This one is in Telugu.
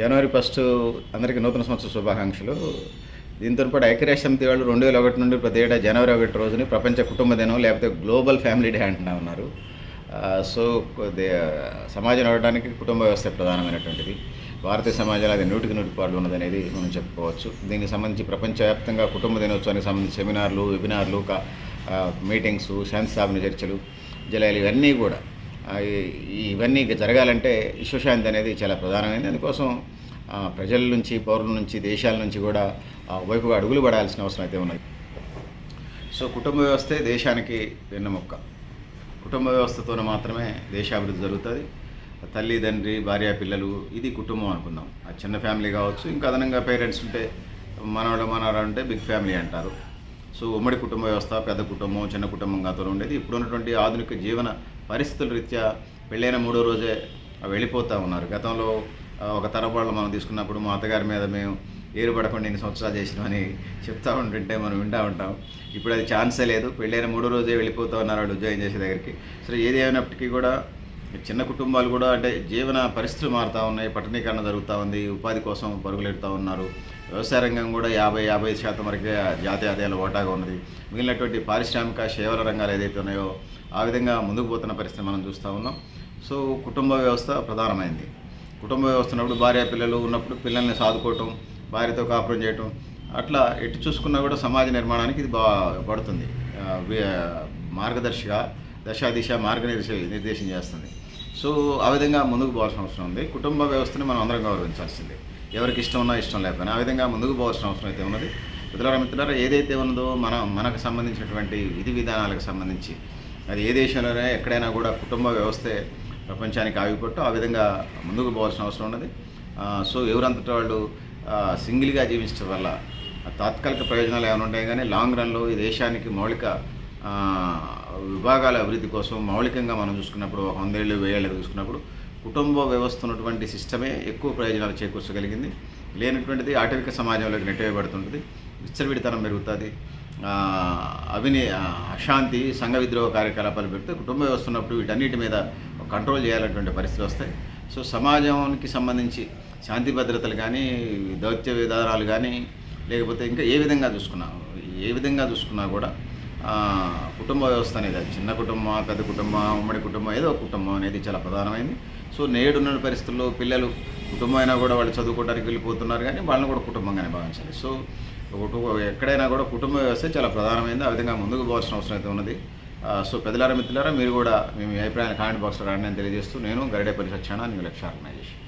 జనవరి ఫస్ట్ అందరికీ నూతన సంవత్సర శుభాకాంక్షలు. దీంతో పాటు ఐక్యరాజ్య సమితి వాళ్ళు రెండు వేల ఒకటి నుండి ప్రతి ఏటా జనవరి ఒకటి రోజుని ప్రపంచ కుటుంబ దినం లేకపోతే గ్లోబల్ ఫ్యామిలీ డే అంటున్నా ఉన్నారు. సో కొద్ది సమాజం నడవడానికి కుటుంబ వ్యవస్థ ప్రధానమైనటువంటిది. భారతీయ సమాజంలో అది నూటికి నూటి పాటు ఉన్నదనేది మనం చెప్పుకోవచ్చు. దీనికి సంబంధించి ప్రపంచవ్యాప్తంగా కుటుంబ దినోత్సవానికి సంబంధించి సెమినార్లు వెబినార్లు మీటింగ్స్ శాంతి స్థాపన చర్చలు జలాలు ఇవన్నీ కూడా ఇవన్నీ జరగాలంటే విశ్వశాంతి అనేది చాలా ప్రధానమైనది. అందుకోసం ప్రజల నుంచి పౌరుల నుంచి దేశాల నుంచి కూడా వైపుగా అడుగులు పడాల్సిన అవసరం అయితే ఉన్నది. సో కుటుంబ వ్యవస్థే దేశానికి వెన్నెముక్క కుటుంబ వ్యవస్థతోనే మాత్రమే దేశాభివృద్ధి జరుగుతుంది. తల్లి తండ్రి భార్య పిల్లలు ఇది కుటుంబం అనుకుందాం. ఆ చిన్న ఫ్యామిలీ కావచ్చు ఇంకా అదనంగా పేరెంట్స్ ఉంటే మనవాళ్ళు మనవాళ్ళు అంటే బిగ్ ఫ్యామిలీ అంటారు. సో ఉమ్మడి కుటుంబ వ్యవస్థ పెద్ద కుటుంబం చిన్న కుటుంబంగా తో ఉండేది. ఇప్పుడు ఉన్నటువంటి ఆధునిక జీవన పరిస్థితుల రీత్యా పెళ్ళైన మూడో రోజే వెళ్ళిపోతూ ఉన్నారు. గతంలో ఒక తరం వాళ్ళు మనం తీసుకున్నప్పుడు మా అత్తగారి మీద మేము ఏరు పడకుండా ఇన్ని సంవత్సరాలు చేసినామని చెప్తా ఉంటుంటే మనం వింటూ ఉంటాం. ఇప్పుడు అది ఛాన్సే లేదు. పెళ్ళైన మూడో రోజే వెళ్ళిపోతూ ఉన్నారు వాళ్ళు ఉద్యోగం చేసే దగ్గరికి. సరే ఏది అయినప్పటికీ కూడా చిన్న కుటుంబాలు కూడా అంటే జీవన పరిస్థితులు మారుతూ ఉన్నాయి పట్టణీకరణ జరుగుతూ ఉంది ఉపాధి కోసం పరుగులెడుతూ ఉన్నారు. వ్యవసాయ రంగం కూడా యాభై యాభై శాతం వరకే జాతీయ ఆదాయాల ఓటాగా ఉన్నది. మిగిలినటువంటి పారిశ్రామిక సేవల రంగాలు ఏదైతే ఉన్నాయో ఆ విధంగా ముందుకు పోతున్న పరిస్థితి మనం చూస్తూ ఉన్నాం. సో కుటుంబ వ్యవస్థ ప్రధానమైంది. కుటుంబ వ్యవస్థ ఉన్నప్పుడు భార్య పిల్లలు ఉన్నప్పుడు పిల్లల్ని సాదుకోవటం భార్యతో కాపురం చేయటం అట్లా ఎటు చూసుకున్నా కూడా సమాజ నిర్మాణానికి ఇది బా పడుతుంది. మార్గదర్శిగా దశ దిశ మార్గనిర్దేశ నిర్దేశం చేస్తుంది. సో ఆ విధంగా ముందుకు పోవాల్సిన అవసరం ఉంది. కుటుంబ వ్యవస్థని మనం అందరం గౌరవించాల్సిందే. ఎవరికి ఇష్టం ఉన్నా ఇష్టం లేకపోయినా ఆ విధంగా ముందుకు పోవాల్సిన అవసరం అయితే ఉన్నది. మిత్రులారా మిత్రులారా ఏదైతే ఉన్నదో మన మనకు సంబంధించినటువంటి విధి విధానాలకు సంబంధించి అది ఏ దేశంలోనే ఎక్కడైనా కూడా కుటుంబ వ్యవస్థే ప్రపంచానికి ఆవిపట్టు ఆ విధంగా ముందుకు పోవాల్సిన అవసరం ఉన్నది. సో ఎవరంతటి వాళ్ళు సింగిల్గా జీవించడం వల్ల తాత్కాలిక ప్రయోజనాలు ఏమైనా ఉంటాయి కానీ లాంగ్ రన్లో ఈ దేశానికి మౌలిక విభాగాల అభివృద్ధి కోసం మౌలికంగా మనం చూసుకున్నప్పుడు ఒక వందేళ్ళు వెయ్యేళ్ళు చూసుకున్నప్పుడు కుటుంబ వ్యవస్థ ఉన్నటువంటి సిస్టమే ఎక్కువ ప్రయోజనాలు చేకూర్చగలిగింది. లేనటువంటిది ఆటవిక సమాజంలోకి నెట్టివేయబడుతుంటుంది విచ్చలవిడితనం పెరుగుతుంది. అవిని అశాంతి సంఘ విద్రోహ కార్యకలాపాలు పెడితే కుటుంబ వ్యవస్థ ఉన్నప్పుడు వీటన్నిటి మీద కంట్రోల్ చేయాలన్నటువంటి పరిస్థితులు వస్తాయి. సో సమాజానికి సంబంధించి శాంతి భద్రతలు కానీ దౌత్య విధానాలు కానీ లేకపోతే ఇంకా ఏ విధంగా చూసుకున్నా ఏ విధంగా చూసుకున్నా కూడా కుటుంబ వ్యవస్థ అనేది అది చిన్న కుటుంబం పెద్ద కుటుంబం ఉమ్మడి కుటుంబం ఏదో ఒక కుటుంబం అనేది చాలా ప్రధానమైంది. సో నేడున్న పరిస్థితుల్లో పిల్లలు కుటుంబం అయినా కూడా వాళ్ళు చదువుకోవడానికి వెళ్ళిపోతున్నారు కానీ వాళ్ళని కూడా కుటుంబంగానే భావించాలి. సో ఎక్కడైనా కూడా కుటుంబ వ్యవస్థ చాలా ప్రధానమైంది. ఆ విధంగా ముందుకు పోవాల్సిన అవసరం అయితే ఉన్నది. సో పెద్దలారా మిత్రులారా మీరు కూడా మీ అభిప్రాయాన్ని కామెంట్ బాక్స్లో రాండి అని తెలియజేస్తూ నేను గరిడేపల్లి సత్యాన న్యూ లక్ష్య ఆర్గనైజేషన్